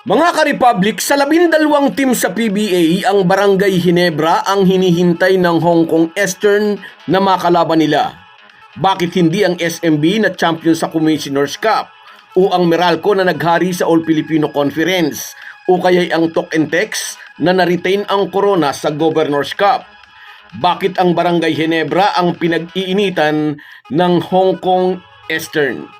Mga ka-Republic, sa labindalawang team sa PBA, ang Barangay Hinebra ang hinihintay ng Hong Kong Eastern na makalaban nila. Bakit hindi ang SMB na champion sa Commissioner's Cup? O ang Meralco na naghari sa All Filipino Conference? O kaya'y ang Tok and Tex na na-retain ang corona sa Governor's Cup? Bakit ang Barangay Hinebra ang pinag-iinitan ng Hong Kong Eastern?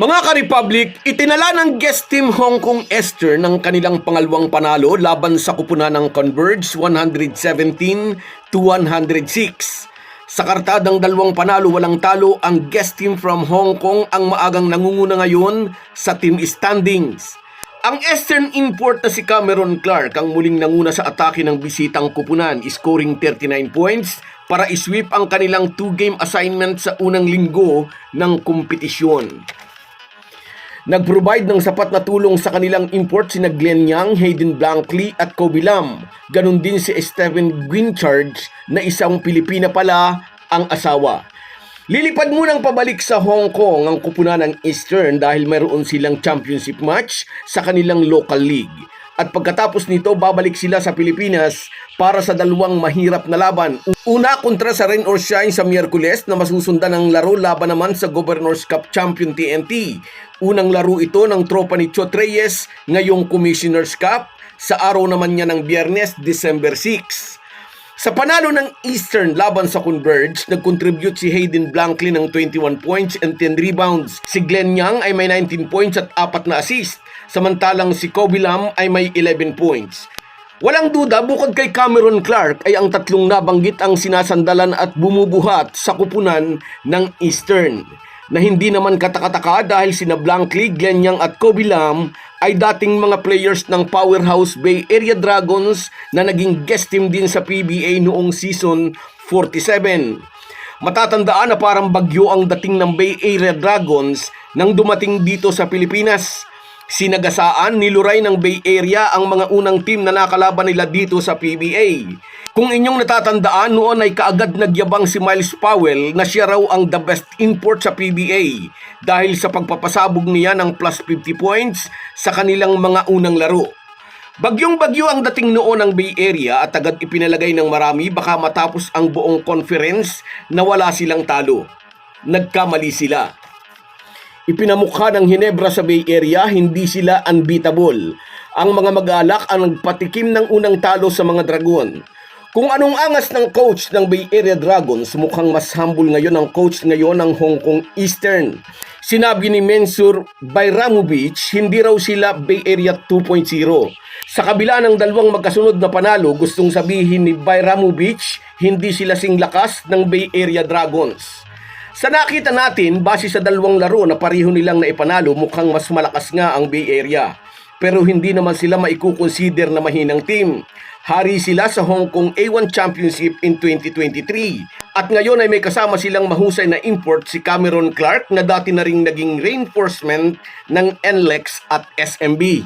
Mga ka-Republic, itinala ng guest team Hong Kong Eastern ng kanilang pangalawang panalo laban sa kupunan ng Converge 117 to 106. Sa kartadang dalawang panalo walang talo, ang guest team from Hong Kong ang maagang nangunguna ngayon sa team standings. Ang Eastern import na si Cameron Clark ang muling nanguna sa atake ng bisitang kupunan, scoring 39 points para isweep ang kanilang two-game assignment sa unang linggo ng kompetisyon. Nag-provide ng sapat na tulong sa kanilang import sina Glenn Yang, Hayden Blankley at Kobe Lam. Ganon din si Steven Guincharge na isang Pilipina pala ang asawa. Lilipad munang pabalik sa Hong Kong ang kupunan ng Eastern dahil mayroon silang championship match sa kanilang local league. At pagkatapos nito, babalik sila sa Pilipinas para sa dalawang mahirap na laban. Una kontra sa Rain or Shine sa Miyerkules na masusundan ng laro laban naman sa Governor's Cup Champion TNT. Unang laro ito ng tropa ni Chot Reyes ngayong Commissioner's Cup sa araw naman niya ng Biyernes, December 6. Sa panalo ng Eastern laban sa Converge, nag-contribute si Hayden Blankley ng 21 points and 10 rebounds. Si Glenn Young ay may 19 points at 4 na assist. Samantalang si Kobe Lam ay may 11 points. Walang duda, bukod kay Cameron Clark ay ang tatlong nabanggit ang sinasandalan at bumubuhat sa kupunan ng Eastern na hindi naman katakataka dahil sina Blankley, Glenn Young at Kobe Lam ay dating mga players ng Powerhouse Bay Area Dragons na naging guest team din sa PBA noong season 47. Matatandaan na parang bagyo ang dating ng Bay Area Dragons nang dumating dito sa Pilipinas. Sinagasaan niluray ng Bay Area ang mga unang team na nakalaban nila dito sa PBA. Kung inyong natatandaan, noon ay kaagad nagyabang si Miles Powell na siya raw ang the best import sa PBA dahil sa pagpapasabog niya ng plus 50 points sa kanilang mga unang laro. Bagyong bagyo ang dating noon ng Bay Area at agad ipinalagay ng marami baka matapos ang buong conference na wala silang talo. Nagkamali sila. Ipinamukha ng Hinebra sa Bay Area, hindi sila unbeatable. Ang mga mag-alak ang nagpatikim ng unang talo sa mga Dragon. Kung anong angas ng coach ng Bay Area Dragons, mukhang mas humble ngayon ang coach ngayon ng Hong Kong Eastern. Sinabi ni Mensur Bayramovich, hindi raw sila Bay Area 2.0. Sa kabila ng dalawang magkasunod na panalo, gustong sabihin ni Bayramovich, hindi sila sing lakas ng Bay Area Dragons. Sa nakita natin, base sa dalawang laro na pareho nilang naipanalo, mukhang mas malakas nga ang Bay Area. Pero hindi naman sila maikukonsider na mahinang team. Hari sila sa Hong Kong A1 Championship in 2023. At ngayon ay may kasama silang mahusay na import si Cameron Clark na dati na ring naging reinforcement ng NLEX at SMB.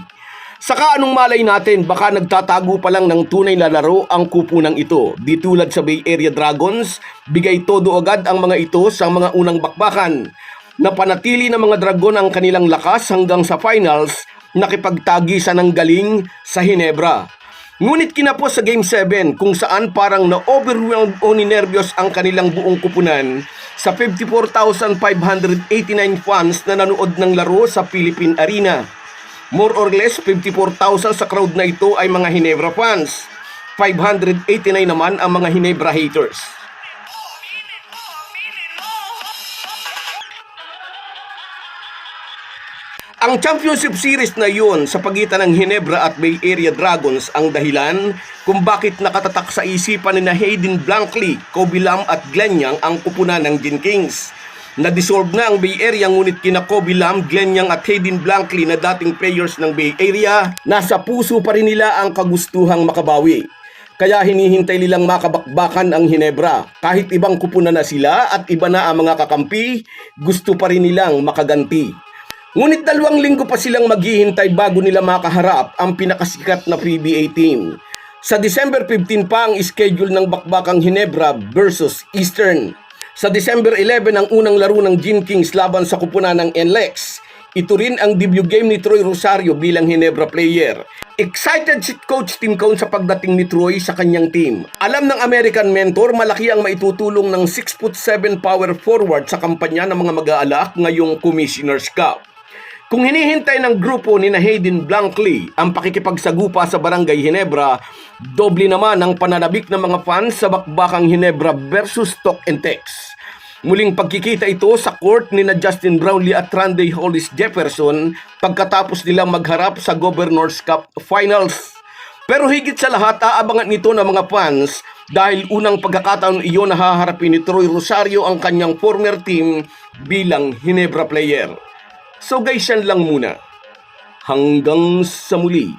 Saka anong malay natin, baka nagtatago pa lang ng tunay na laro ang kupunang ito. Di tulad sa Bay Area Dragons, bigay todo agad ang mga ito sa mga unang bakbakan. Napanatili ng mga Dragon ang kanilang lakas hanggang sa finals, nakipagtagisan ng galing sa Hinebra. Ngunit kinapos sa Game 7 kung saan parang na-overwhelmed o ninervyos ang kanilang buong kupunan sa 54,589 fans na nanood ng laro sa Philippine Arena. More or less 54,000 sa crowd na ito ay mga Hinebra fans. 589 naman ang mga Hinebra haters. Ang Championship Series na yun sa pagitan ng Hinebra at Bay Area Dragons ang dahilan kung bakit nakatatak sa isipan ni na Hayden Blankley, Kobe Lam at Glenn Young ang kupunan ng Gin Kings. Na-dissolve na ang Bay Area ngunit kina Kobe Lam, Glenn Young at Hayden Blankley na dating players ng Bay Area, nasa puso pa rin nila ang kagustuhang makabawi. Kaya hinihintay nilang makabakbakan ang Hinebra. Kahit ibang kupunan na sila at iba na ang mga kakampi, gusto pa rin nilang makaganti. Ngunit dalawang linggo pa silang maghihintay bago nila makaharap ang pinakasikat na PBA team. Sa December 15 pa ang schedule ng bakbakang Hinebra versus Eastern. Sa December 11 ang unang laro ng Gin Kings laban sa kupunan ng NLEX. Ito rin ang debut game ni Troy Rosario bilang Hinebra player. Excited si Coach Tim Cone sa pagdating ni Troy sa kanyang team. Alam ng American mentor, malaki ang maitutulong ng 6'7 power forward sa kampanya ng mga mag-aalak ngayong Commissioner's Cup. Kung hinihintay ng grupo ni na Hayden Blankley ang pakikipagsagupa sa Barangay Hinebra, doble naman ang pananabik ng mga fans sa bakbakang Hinebra versus Talk and Text. Muling pagkikita ito sa court ni na Justin Brownlee at Randy Hollis Jefferson pagkatapos nilang magharap sa Governor's Cup Finals. Pero higit sa lahat, aabangan nito ng mga fans dahil unang pagkakataon iyon na haharapin ni Troy Rosario ang kanyang former team bilang Hinebra player. So guys, yan lang muna. Hanggang sa muli.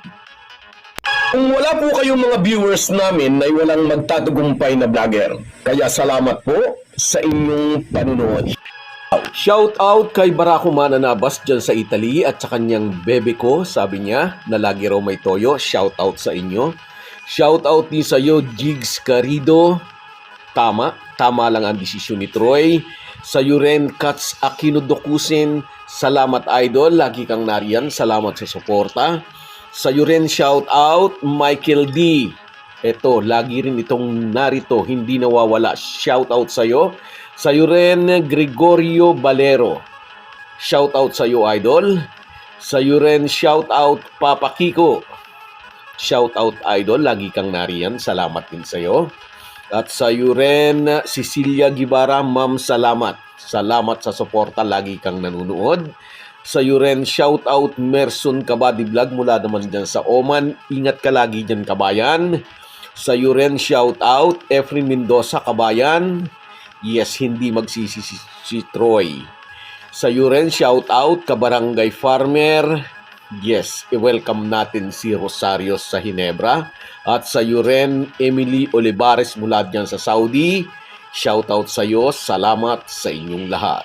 Kung wala po kayong mga viewers namin ay walang magtatagumpay na vlogger. Kaya salamat po sa inyong panunood. Shout out kay Barako Mananabas dyan sa Italy at sa kanyang bebe ko, sabi niya, na lagi raw may toyo. Shout out sa inyo. Shout out din sa iyo, Jigs Carido. Tama, tama lang ang desisyon ni Troy. Sa iyo rin, Kats Aquino Dokusin. Salamat idol, lagi kang nariyan. Salamat sa suporta. Sa iyo rin, shout out, Michael D. Ito, lagi rin itong narito, hindi nawawala. Shout out sa iyo. Sa iyo rin, Gregorio Balero. Shout out sa iyo, idol. Sa iyo rin, shout out, Papa Kiko. Shout out, idol. Lagi kang nariyan. Salamat din sa iyo. At sa iyo rin, Cecilia Gibara, ma'am, salamat. Salamat sa suporta. Lagi kang nanonood. Sa iyo rin, shout out, Merson Kabadi Vlog mula naman dyan sa Oman. Ingat ka lagi dyan, kabayan. Sa iyo rin, shout out, Efren Mendoza, kabayan. Yes, hindi magsisi si, si Troy. Sa iyo rin, shout out, kabarangay farmer. Yes, i-welcome natin si Rosario sa Hinebra. At sa iyo rin, Emily Olivares mula dyan sa Saudi. Shout out sa iyo, salamat sa inyong lahat.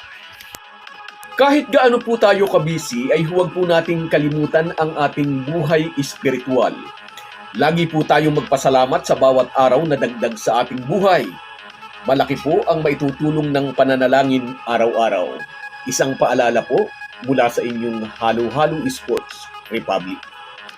Kahit gaano po tayo kabisi ay huwag po nating kalimutan ang ating buhay espiritual. Lagi po tayong magpasalamat sa bawat araw na dagdag sa ating buhay. Malaki po ang maitutulong ng pananalangin araw-araw. Isang paalala po mula sa inyong Halo Halo Sports Republic.